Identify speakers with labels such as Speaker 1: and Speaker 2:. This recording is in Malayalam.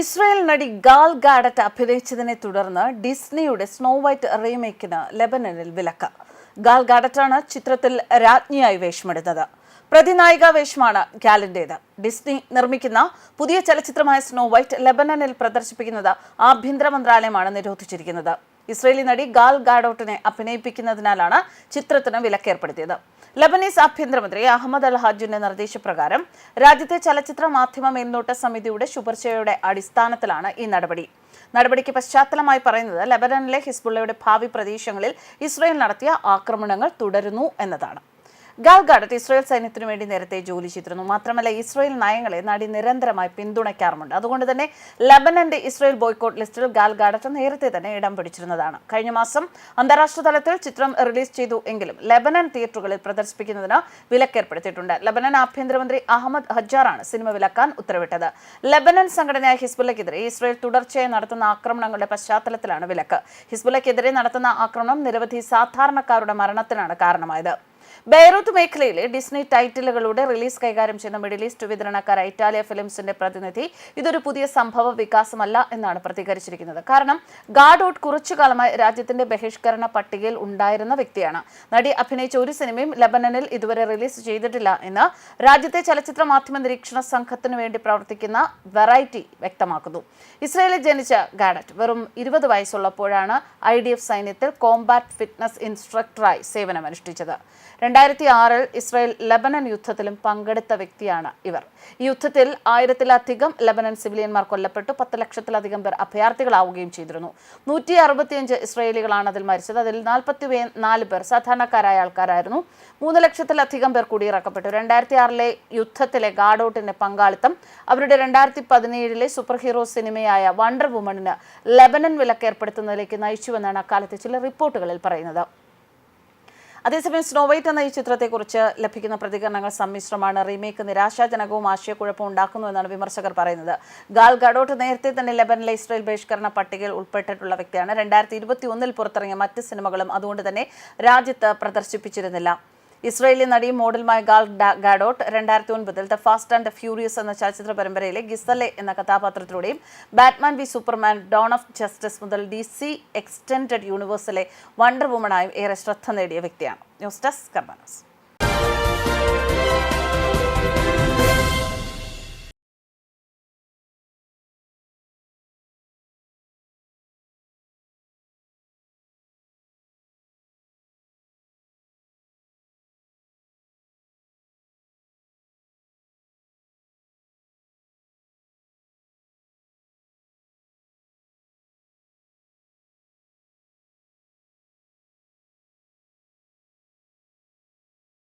Speaker 1: ഇസ്രായേൽ നടി ഗാൽ ഗാഡറ്റ് അഭിനയിച്ചതിനെ തുടർന്ന് ഡിസ്നിയുടെ സ്നോ വൈറ്റ് റീമേക്കിന് ലെബനനിൽ വിലക്ക്. ഗാൽ ഗാഡറ്റാണ് ചിത്രത്തിൽ രാജ്ഞിയായി വേഷമെടുത്തത്. പ്രതിനായിക വേഷമാണ് ഗാലിന്റേത്. ഡിസ്നി നിർമ്മിക്കുന്ന പുതിയ ചലച്ചിത്രമായ സ്നോ വൈറ്റ് ലെബനനിൽ പ്രദർശിപ്പിക്കുന്നത് ആഭ്യന്തര മന്ത്രാലയമാണ് നിരോധിച്ചിരിക്കുന്നത്. ഇസ്രയേലി നടി ഗാൽ ഗാഡോട്ടിനെ അഭിനയിപ്പിക്കുന്നതിനാലാണ് ചിത്രത്തിന് വിലക്കേർപ്പെടുത്തിയത്. ലബനീസ് ആഭ്യന്തരമന്ത്രി അഹമ്മദ് അൽ ഹാജിന്റെ നിർദ്ദേശപ്രകാരം രാജ്യത്തെ ചലച്ചിത്ര മാധ്യമ മേൽനോട്ട സമിതിയുടെ ശുപാർശയുടെ അടിസ്ഥാനത്തിലാണ് ഈ നടപടി. നടപടിക്ക് പശ്ചാത്തലമായി പറയുന്നത് ലബനനിലെ ഹിസ്ബുള്ളയുടെ ഭാവി പ്രദേശങ്ങളിൽ ഇസ്രയേൽ നടത്തിയ ആക്രമണങ്ങൾ തുടരുന്നു എന്നതാണ്. ഗാൽ ഗാഡറ്റ് ഇസ്രായേൽ സൈന്യത്തിനു വേണ്ടി നേരത്തെ ജോലി ചെയ്തിരുന്നു. മാത്രമല്ല ഇസ്രായേൽ നയങ്ങളെ നടി നിരന്തരമായി പിന്തുണയ്ക്കാറുമുണ്ട്. അതുകൊണ്ട് തന്നെ ലബനന്റെ ഇസ്രായേൽ ബോയ്ക്കോട്ട് ലിസ്റ്റിൽ ഗാൽഗാഡത്ത് നേരത്തെ തന്നെ ഇടം പിടിച്ചിരുന്നതാണ്. കഴിഞ്ഞ മാസം അന്താരാഷ്ട്ര തലത്തിൽ ചിത്രം റിലീസ് ചെയ്തു എങ്കിലും ലബനൻ തിയേറ്ററുകളിൽ പ്രദർശിപ്പിക്കുന്നതിന് വിലക്കേർപ്പെടുത്തിയിട്ടുണ്ട്. ലബനൻ ആഭ്യന്തരമന്ത്രി അഹമ്മദ് ഹജ്ജാറാണ് സിനിമ വിലക്കാൻ ഉത്തരവിട്ടത്. ലബനൻ സംഘടനയായ ഹിസ്ബുല്ലയ്ക്കെതിരെ ഇസ്രായേൽ തുടർച്ചയായി നടത്തുന്ന ആക്രമണങ്ങളുടെ പശ്ചാത്തലത്തിലാണ് വിലക്ക്. ഹിസ്ബുല്ലയ്ക്കെതിരെ നടത്തുന്ന ആക്രമണം നിരവധി സാധാരണക്കാരുടെ മരണത്തിനാണ് കാരണമായത്. ബെയ്റൂത്ത് മേഖലയിലെ ഡിസ്നി ടൈറ്റിലുകളുടെ റിലീസ് കൈകാര്യം ചെയ്യുന്ന മിഡിൽ ഈസ്റ്റ് വിതരണക്കാർ ഇറ്റാലിയ ഫിലിംസിന്റെ പ്രതിനിധി. ഇതൊരു പുതിയ സംഭവ വികാസമല്ല എന്നാണ് പ്രതികരിച്ചിരിക്കുന്നത്. കാരണം ഗാഡോട്ട് കുറച്ചു കാലമായി രാജ്യത്തിന്റെ ബഹിഷ്കരണ പട്ടികയിൽ ഉണ്ടായിരുന്ന വ്യക്തിയാണ്. നടി അഭിനയിച്ച ഒരു സിനിമയും ലബനനിൽ ഇതുവരെ റിലീസ് ചെയ്തിട്ടില്ല എന്ന് രാജ്യത്തെ ചലച്ചിത്ര മാധ്യമ നിരീക്ഷണ സംഘത്തിനു വേണ്ടി പ്രവർത്തിക്കുന്ന വെറൈറ്റി വ്യക്തമാക്കുന്നു. ഇസ്രയേലിൽ ജനിച്ച ഗാഡറ്റ് വെറും ഇരുപത് വയസ്സുള്ളപ്പോഴാണ് ഐ ഡി എഫ് സൈന്യത്തിൽ കോംബാറ്റ് ഫിറ്റ്നസ് ഇൻസ്ട്രക്ടറായി സേവനമനുഷ്ഠിച്ചത്. രണ്ടായിരത്തി ആറിൽ ഇസ്രായേൽ ലബനൻ യുദ്ധത്തിലും പങ്കെടുത്ത വ്യക്തിയാണ് ഇവർ. ഈ യുദ്ധത്തിൽ ആയിരത്തിലധികം ലബനൻ സിവിലിയന്മാർ കൊല്ലപ്പെട്ടു. പത്ത് ലക്ഷത്തിലധികം പേർ അഭയാർത്ഥികളാവുകയും ചെയ്തിരുന്നു. നൂറ്റി അറുപത്തിയഞ്ച് ഇസ്രയേലികളാണ് അതിൽ മരിച്ചത്. അതിൽ നാൽപ്പത്തി നാല് പേർ സാധാരണക്കാരായ ആൾക്കാരായിരുന്നു. മൂന്ന് ലക്ഷത്തിലധികം പേർ കുടിയിറക്കപ്പെട്ടു. രണ്ടായിരത്തി ആറിലെ യുദ്ധത്തിലെ ഗാഡൌട്ടിന്റെ പങ്കാളിത്തം അവരുടെ രണ്ടായിരത്തി പതിനേഴിലെ സൂപ്പർ ഹീറോ സിനിമയായ വണ്ടർ വുമണിന് ലബനൻ വിലക്കേർപ്പെടുത്തുന്നതിലേക്ക് നയിച്ചുവെന്നാണ് അക്കാലത്തെ ചില റിപ്പോർട്ടുകളിൽ പറയുന്നത്. അതേസമയം സ്നോ വൈറ്റ് എന്ന ഈ ചിത്രത്തെക്കുറിച്ച് ലഭിക്കുന്ന പ്രതികരണങ്ങൾ സമ്മിശ്രമാണ്. റീമേക്ക് നിരാശാജനകവും ആശയക്കുഴപ്പവും ഉണ്ടാക്കുന്നു എന്നാണ് വിമർശകർ പറയുന്നത്. ഗാൽ ഗഡോട്ട് നേരത്തെ തന്നെ ലെബനിലെ ഇസ്രയേൽ ബഹിഷ്കരണ പട്ടികയിൽ ഉൾപ്പെട്ടിട്ടുള്ള വ്യക്തിയാണ്. രണ്ടായിരത്തി ഇരുപത്തി ഒന്നിൽ പുറത്തിറങ്ങിയ മറ്റ് സിനിമകളും അതുകൊണ്ട് തന്നെ രാജ്യത്ത് പ്രദർശിപ്പിച്ചിരുന്നില്ല. ഇസ്രയേലി നടി മോഡലുമായ ഗാൾ ഗാഡോട്ട് രണ്ടായിരത്തി ഒൻപതിൽ the Fast and the Furious എന്ന ചലച്ചിത്ര പരമ്പരയിലെ ഗിസലെ എന്ന കഥാപാത്രത്തിലൂടെയും Batman v Superman Dawn of Justice മുതൽ ഡി സി എക്സ്റ്റൻഡഡ് യൂണിവേഴ്സിലെ വണ്ടർ വുമണായും ഏറെ ശ്രദ്ധ നേടിയ വ്യക്തിയാണ്. News desk കർബനസ്